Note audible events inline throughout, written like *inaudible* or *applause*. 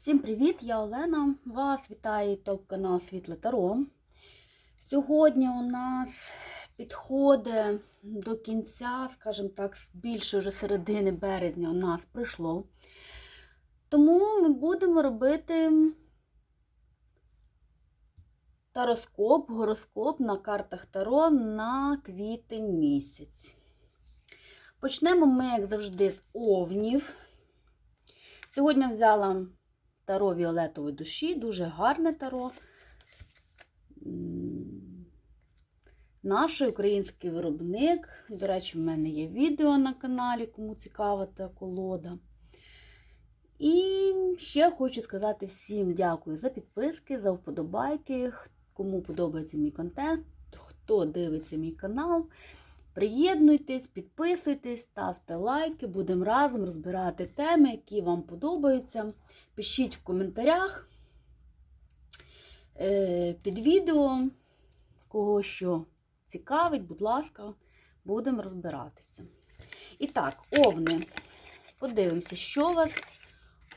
Всім привіт! Я Олена. Вас вітає топ-канал Світле Таро. Сьогодні у нас підходить до кінця, скажімо так, більше вже середини березня у нас прийшло. Тому ми будемо робити тароскоп, гороскоп на картах Таро на квітень місяць. Почнемо ми, як завжди, з овнів. Сьогодні взяла таро Віолетової душі, дуже гарне таро. Наш український виробник. До речі, в мене є відео на каналі, кому цікава та колода. І ще хочу сказати всім дякую за підписки, за вподобайки, кому подобається мій контент, хто дивиться мій канал. Приєднуйтесь, підписуйтесь, ставте лайки, будемо разом розбирати теми, які вам подобаються. Пишіть в коментарях е, під відео, кого що цікавить, будь ласка, будемо розбиратися. І так, овни, подивимося, що вас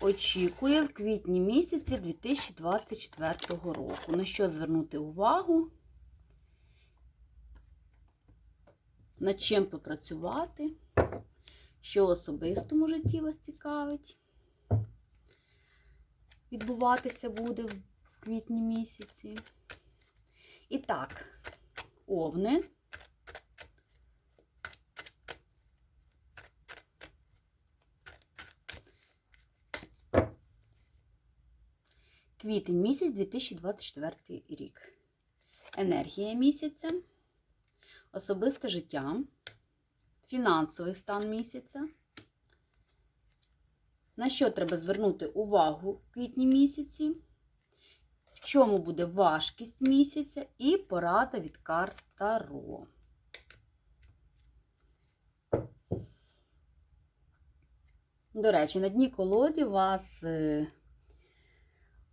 очікує в квітні місяці 2024 року. На що звернути увагу? Над чим попрацювати, що в особистому житті вас цікавить. Відбуватися буде в квітні місяці. І так, овни. Квітень місяць 2024 рік. Енергія місяця особисте життя, фінансовий стан місяця. На що треба звернути увагу в квітні місяці? В чому буде важкість місяця і порада від карт Таро. До речі, на дні колоді у вас е,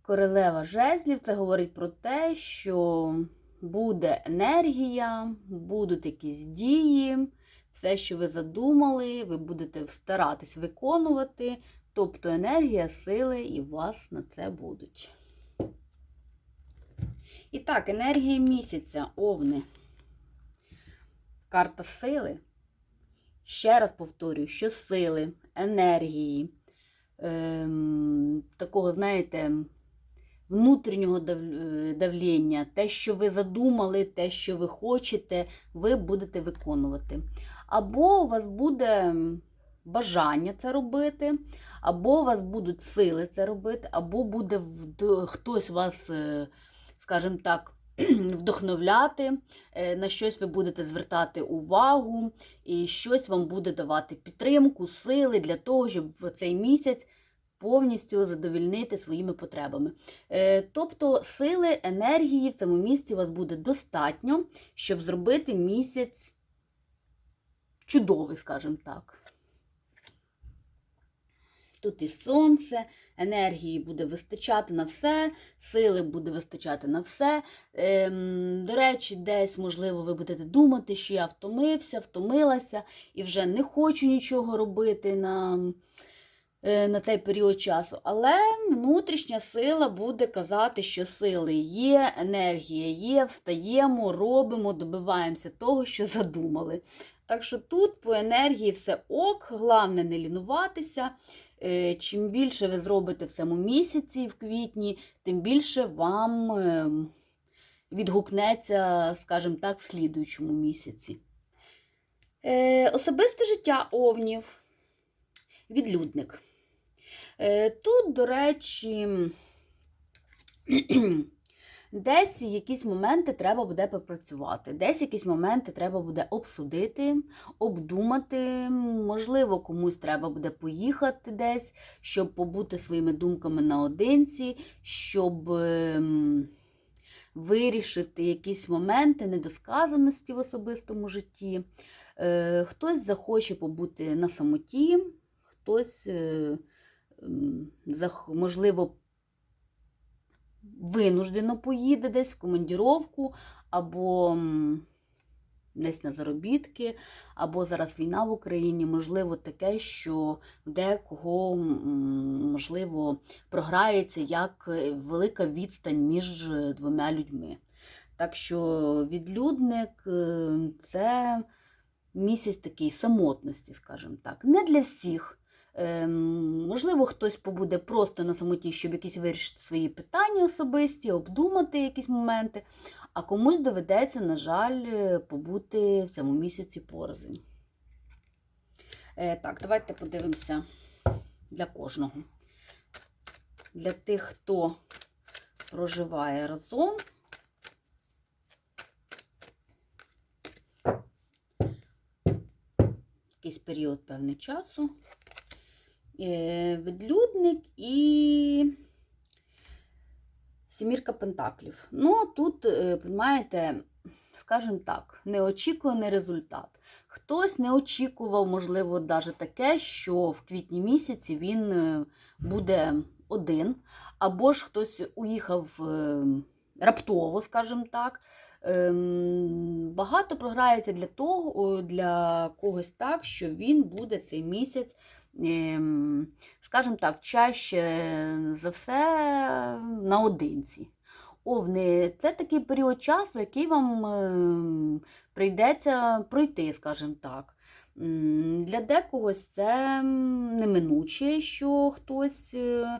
королева жезлів. Це говорить про те, що буде енергія, будуть якісь дії, все, що ви задумали, ви будете старатись виконувати. Тобто енергія, сили і у вас на це будуть. І так, енергія місяця, овни. Карта сили. Ще раз повторюю, що сили, енергії, ем, такого, знаєте, внутрішнього е, давлення, те, що ви задумали, те, що ви хочете, ви будете виконувати. Або у вас буде бажання це робити, або у вас будуть сили це робити, або буде хтось вас, е, скажімо так, *clears throat* вдохновляти, е, на щось ви будете звертати увагу, і щось вам буде давати підтримку, сили для того, щоб в цей місяць повністю задовільнити своїми потребами. Е, тобто сили, енергії в цьому місці у вас буде достатньо, щоб зробити місяць чудовий, скажімо так. Тут і сонце, енергії буде вистачати на все, сили буде вистачати на все. Ем, До речі, десь, можливо, ви будете думати, що я втомився, втомилася і вже не хочу нічого робити на на цей період часу. Але внутрішня сила буде казати, що сили є, енергія є, встаємо, робимо, добиваємося того, що задумали. Так що тут по енергії все ок, головне не лінуватися. Е, чим більше ви зробите в цьому місяці, в квітні, тим більше вам е, відгукнеться, скажімо так, в слідуючому місяці. Особисте життя овнів, відлюдник. Е, тут, до речі, *clears throat* десь якісь моменти треба буде попрацювати, десь якісь моменти треба буде обсудити, обдумати. Можливо, комусь треба буде поїхати десь, щоб побути своїми думками наодинці, щоб ем, вирішити якісь моменти недосказаності в особистому житті. Е, хтось захоче побути на самоті, хтось. Можливо, винуждено поїде десь в командіровку, або десь на заробітки, або зараз війна в Україні, можливо, таке, що декого, можливо, програється як е, велика відстань між двома людьми. Так що відлюдник е, це місяць такий самотності, скажімо так. Не для всіх. Ем, можливо, хтось побуде просто на самоті, щоб якісь вирішити свої питання особисті, обдумати якісь моменти, а комусь доведеться, на жаль, е, побути в цьому місяці порознь. Е, так, давайте подивимося для кожного. Для тих, хто проживає разом. Якийсь період певний часу. Е, Відлюдник і Сімірка Пентаклів. Ну, тут, е, розумієте, скажімо так, неочікуваний результат. Хтось не очікував, можливо, навіть таке, що в квітні місяці він е, буде один, або ж хтось уїхав е, раптово, скажімо так. Ем, Багато програється для того, для когось так, що він буде цей місяць, скажімо так, чаще за все наодинці. Овни, це такий період часу, який вам ем, прийдеться пройти, скажімо так. Для декогось це неминуче, що хтось е,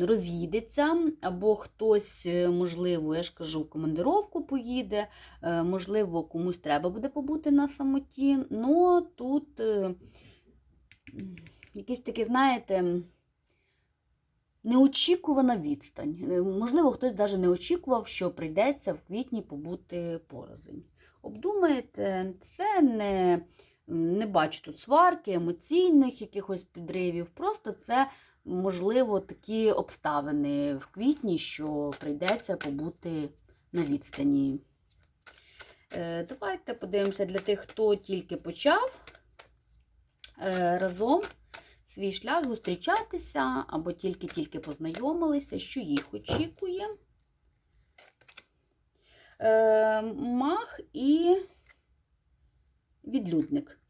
роз'їдеться, або хтось, е, можливо, я ж кажу, в командировку поїде, е, можливо, комусь треба буде побути на самоті. Ну, тут м, якийсь такий, знаєте, неочікувана відстань. Е, Можливо, хтось навіть не очікував, що прийдеться в квітні побути порознь. Обдумаєте, це не, не бачу тут сварки, емоційних якихось підривів. Просто це, можливо, такі обставини в квітні, що прийдеться побути на відстані. Е, Давайте подивимося для тих, хто тільки почав разом свій шлях зустрічатися або тільки-тільки познайомилися, що їх очікує. Е, Мах і відлюдник.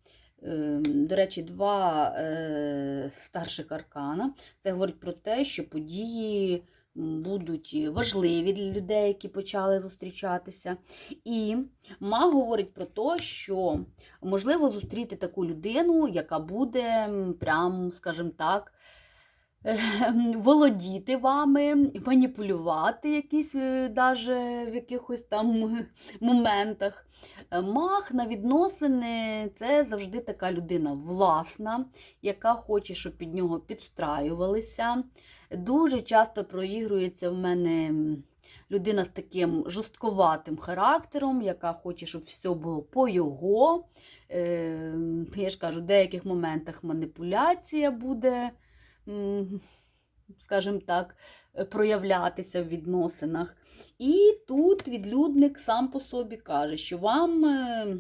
Е, До речі, два е, старших аркана. Це говорить про те, що події будуть важливі для людей, які почали зустрічатися. І Ма говорить про те, що можливо зустріти таку людину, яка буде прям, скажімо так, володіти вами, маніпулювати якісь, е, даже в якихось там *laughs* моментах. Е, Мах на відносини це завжди така людина власна, яка хоче, щоб під нього підстраювалися. Дуже часто проігрується в мене людина з таким жорстковатим характером, яка хоче, щоб все було по його. Е, Я ж кажу, в деяких моментах маніпуляція буде, скажімо так, е, проявлятися в відносинах. І тут відлюдник сам по собі каже, що вам е,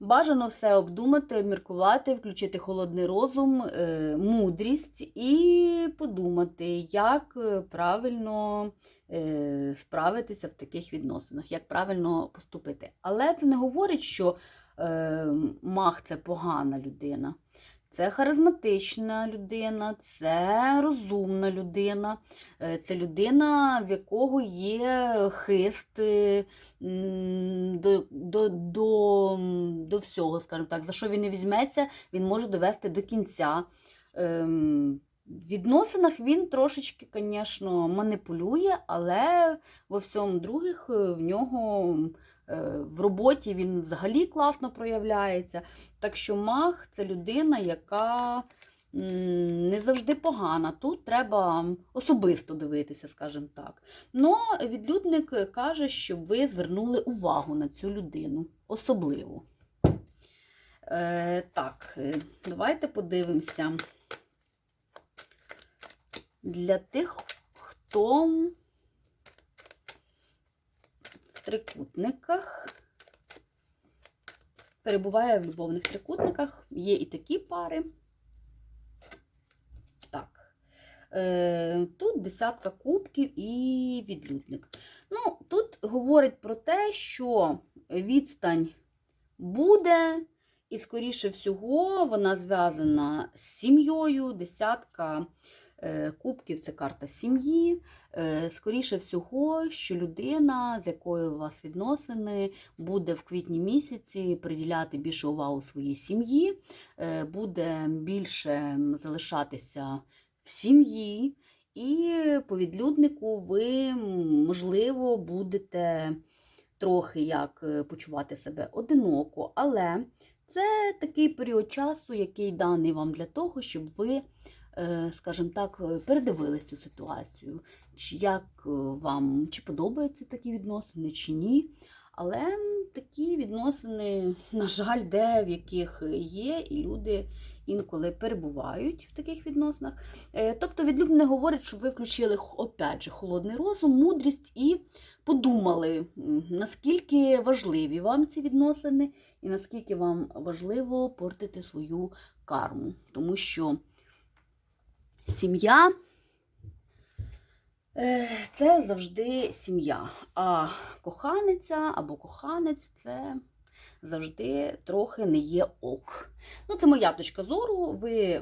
бажано все обдумати, обміркувати, включити холодний розум, е, мудрість і подумати, як правильно справитися в таких відносинах, як правильно поступити. Але це не говорить, що мах це погана людина. Це харизматична людина, це розумна людина, е, це людина, в якого є хист е, до, до, до, до всього, скажімо так. За що він не візьметься, він може довести до кінця. Відносинах він трошечки, звісно, маніпулює, але во всьому других е, в нього е, в роботі він взагалі класно проявляється. Так що маг це людина, яка не завжди погана. Тут треба особисто дивитися, скажімо так. Но відлюдник каже, щоб ви звернули увагу на цю людину. Особливо. Е, так, е, давайте подивимося. Для тих, хто в трикутниках перебуває в любовних трикутниках, є і такі пари. Так. Е, Тут десятка кубків і відлюдник. Ну, Тут говорить про те, що відстань буде, і, скоріше всього, вона зв'язана з сім'єю, десятка. Е, Кубків це карта сім'ї. Е, Скоріше всього, що людина, з якою у вас відносини, буде в квітні місяці приділяти більше увагу своїй сім'ї, е, буде більше залишатися в сім'ї, і по відлюднику ви, можливо, будете трохи як почувати себе одиноко, але це такий період часу, який даний вам для того, щоб ви, скажімо так, е, передивились цю ситуацію, чи як е, вам чи подобаються такі відносини, чи ні. Але такі відносини, на жаль, де в яких є, і люди інколи перебувають в таких відносинах. Е, Тобто відлюбне говорить, щоб ви включили опять же холодний розум, мудрість і подумали, наскільки важливі вам ці відносини, і наскільки вам важливо портити свою карму. Тому що сім'я е, це завжди сім'я. А коханиця або коханець це завжди трохи не є ок. Ну, це моя точка зору. Ви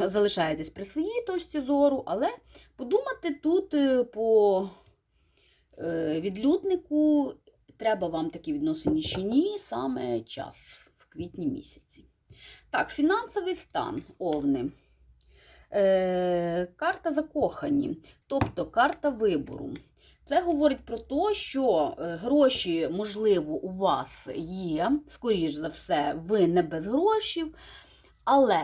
залишаєтесь при своїй точці зору, але подумати тут е, по е, відлюднику, треба вам такі відносини чи ні, саме час в квітні місяці. Так, фінансовий стан овни. Е, карта закохані, тобто карта вибору. Це говорить про те, що е, гроші, можливо, у вас є, скоріш за все, ви не без грошей, але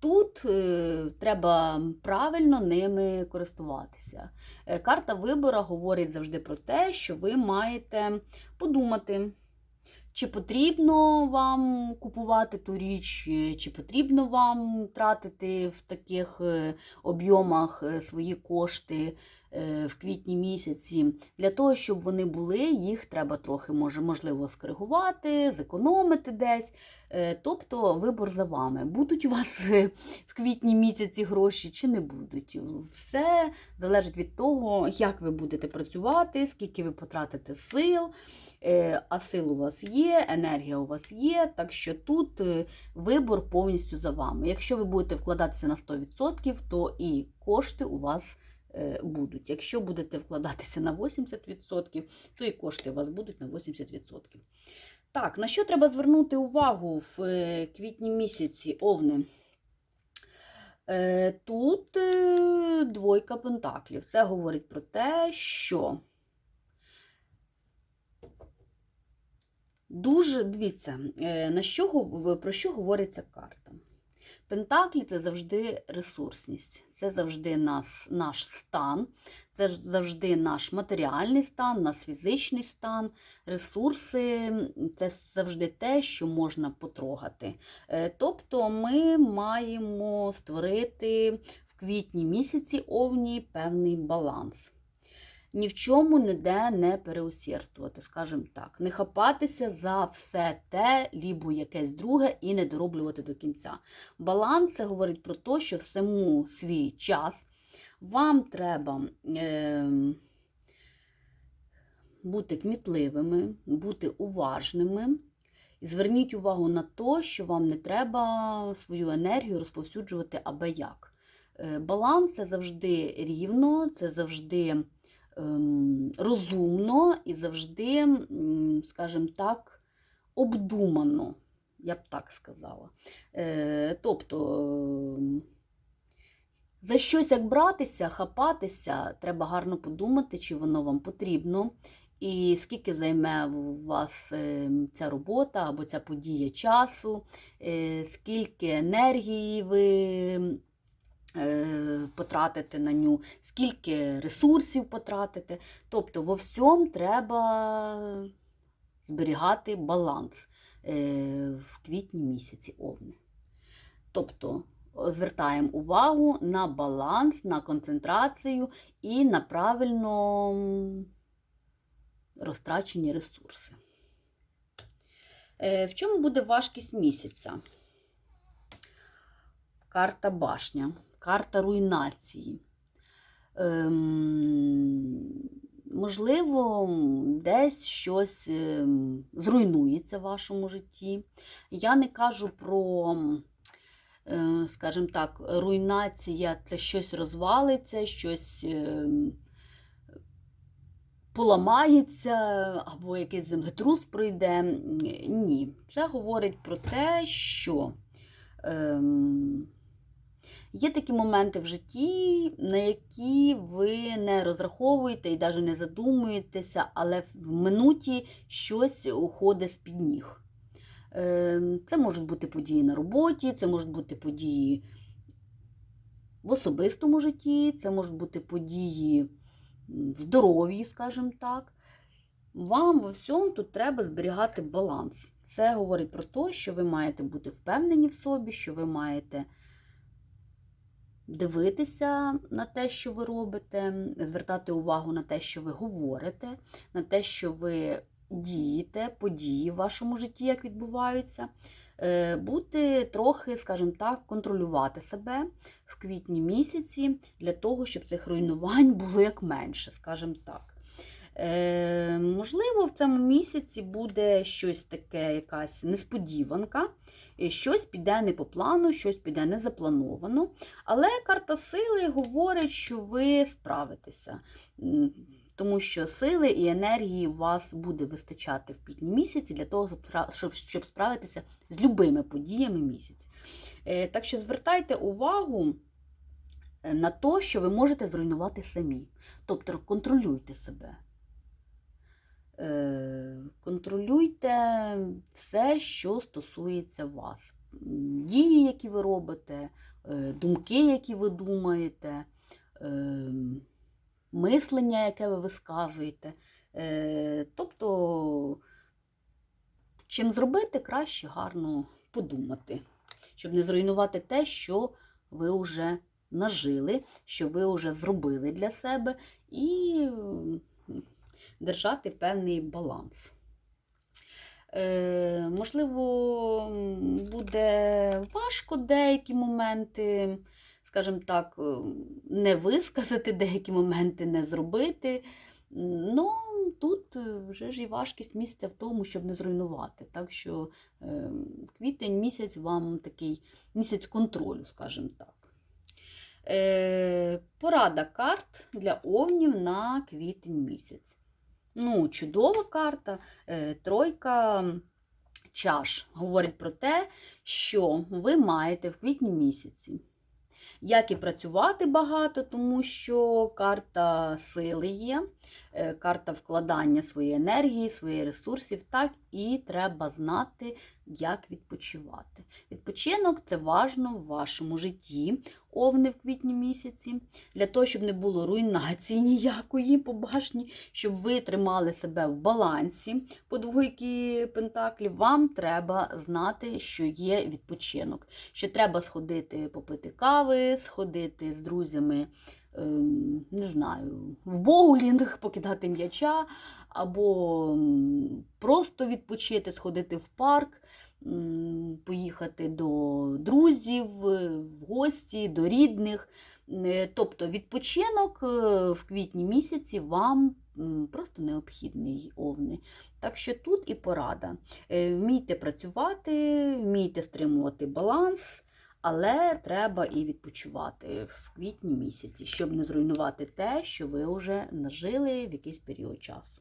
тут е, треба правильно ними користуватися. Е, карта вибору говорить завжди про те, що ви маєте подумати. Чи потрібно вам купувати ту річ, е, чи потрібно вам тратити в таких е, об'ємах е, свої кошти в квітні місяці? Для того, щоб вони були, їх треба трохи може, можливо скоригувати, зекономити десь. Е, Тобто вибор за вами. Будуть у вас е, в квітні місяці гроші чи не будуть. Все залежить від того, як ви будете працювати, скільки ви потратите сил. Е, а сил у вас є, енергія у вас є, так що тут е, вибор повністю за вами. Якщо ви будете вкладатися на 100%, то і кошти у вас е, будуть. Якщо будете вкладатися на 80%, то і кошти у вас будуть на 80%. Так, на що треба звернути увагу в е, квітні місяці овни? Е, Тут е, двойка пентаклів. Це говорить про те, що Дуже дивіться, е, на що, про що говориться карта. Пентаклі це завжди ресурсність, це завжди нас, наш стан, це завжди наш матеріальний стан, наш фізичний стан, ресурси це завжди те, що можна потрогати. Е, Тобто ми маємо створити в квітні місяці овні певний баланс ні в чому ніде не переусердствувати, скажімо так. Не хапатися за все те, лібо якесь друге, і не дороблювати до кінця. Баланс це говорить про те, що всему свій час вам треба е, бути кмітливими, бути уважними. І зверніть увагу на те, що вам не треба свою енергію розповсюджувати аби як. Е, Баланс це завжди рівно, це завжди розумно і завжди, скажімо так, обдумано, я б так сказала. Е, Тобто, ем, за щось як братися, хапатися, треба гарно подумати, чи воно вам потрібно. І скільки займе у вас е, ця робота або ця подія часу, е, скільки енергії ви е, потратите на ню, скільки ресурсів потратите. Тобто, во всьому треба зберігати баланс е, в квітні місяці овни. Тобто, звертаємо увагу на баланс, на концентрацію і на правильно розтрачені ресурси. Е, В чому буде важкість місяця? Карта башня. Карта руйнації. Ем, можливо, десь щось ем, зруйнується в вашому житті. Я не кажу про, е, скажімо так, руйнація це щось розвалиться, щось. ем, Поламається або якийсь землетрус пройде. Ні, це говорить про те, що ем, є такі моменти в житті, на які ви не розраховуєте і навіть не задумуєтеся, але в минуті щось уходить з-під ніг. Ем, це можуть бути події на роботі, це можуть бути події в особистому житті, це можуть бути події м, здоров'ї, скажімо так. Вам во всьому тут треба зберігати баланс. Це говорить про те, що ви маєте бути впевнені в собі, що ви маєте дивитися на те, що ви робите, звертати увагу на те, що ви говорите, на те, що ви дієте, події в вашому житті, як відбуваються. Е, Бути трохи, скажімо так, контролювати себе в квітні місяці для того, щоб цих руйнувань було як менше, скажімо так. Е, можливо, в цьому місяці буде щось таке, якась несподіванка, щось піде не по плану, щось піде не заплановано. Але карта сили говорить, що ви справитеся. Тому що сили і енергії у вас буде вистачати в квітні місяці для того, щоб справитися з любими подіями місяця. Е, Так що звертайте увагу е, на те, що ви можете зруйнувати самі. Тобто контролюйте себе. Е, Контролюйте все, що стосується вас. Дії, які ви робите, е, думки, які ви думаєте, е, мислення, яке ви висказуєте. Тобто, чим зробити, краще гарно подумати, щоб не зруйнувати те, що ви вже нажили, що ви вже зробили для себе, і держати певний баланс. Е, можливо, буде важко деякі моменти, скажімо так, е, не висказати, деякі моменти не зробити. Ну, тут е, вже ж і важкість місця в тому, щоб не зруйнувати. Так що е, квітень місяць вам такий місяць контролю, скажімо так. Е, порада карт для овнів на квітень місяць. Ну, чудова карта. Е, тройка чаш говорить про те, що ви маєте в квітні місяці. Як і працювати багато, тому що карта сили є, е, карта вкладання своєї енергії, своїх ресурсів, так і треба знати, як відпочивати. Відпочинок це важно в вашому житті, овни в квітні місяці, для того, щоб не було руйнації *laughs* ніякої по башні, щоб ви тримали себе в балансі по двойки пентаклів, вам треба знати, що є відпочинок, що треба сходити попити кави, сходити з друзями. Ем, Не знаю, в боулінг покидати м'яча, або просто відпочити, сходити в парк, поїхати до друзів, е, в гості, до рідних. Е, Тобто відпочинок е, в квітні місяці вам просто необхідний овни. Так що тут і порада. Вмійте працювати, вмійте стримувати баланс. Але треба і відпочивати в квітні місяці, щоб не зруйнувати те, що ви вже нажили в якийсь період часу.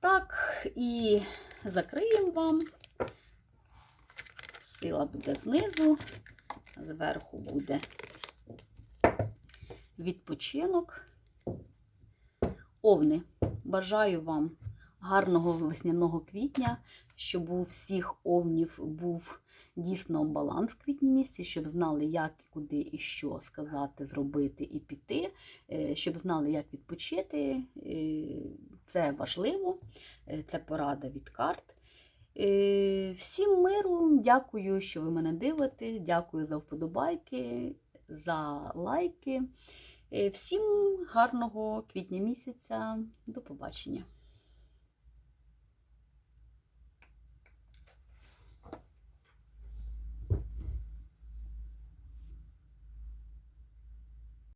Так, і закриємо вам. Сила буде знизу, зверху буде відпочинок. Овни, бажаю вам гарного весняного квітня, щоб у всіх овнів був дійсно баланс в квітні місяці, щоб знали, як, куди і що сказати, зробити і піти, е, щоб знали, як відпочити. Е, Це важливо, е, це порада від карт. Всім миру, дякую, що ви мене дивитесь, дякую за вподобайки, за лайки. Всім гарного квітня місяця. До побачення.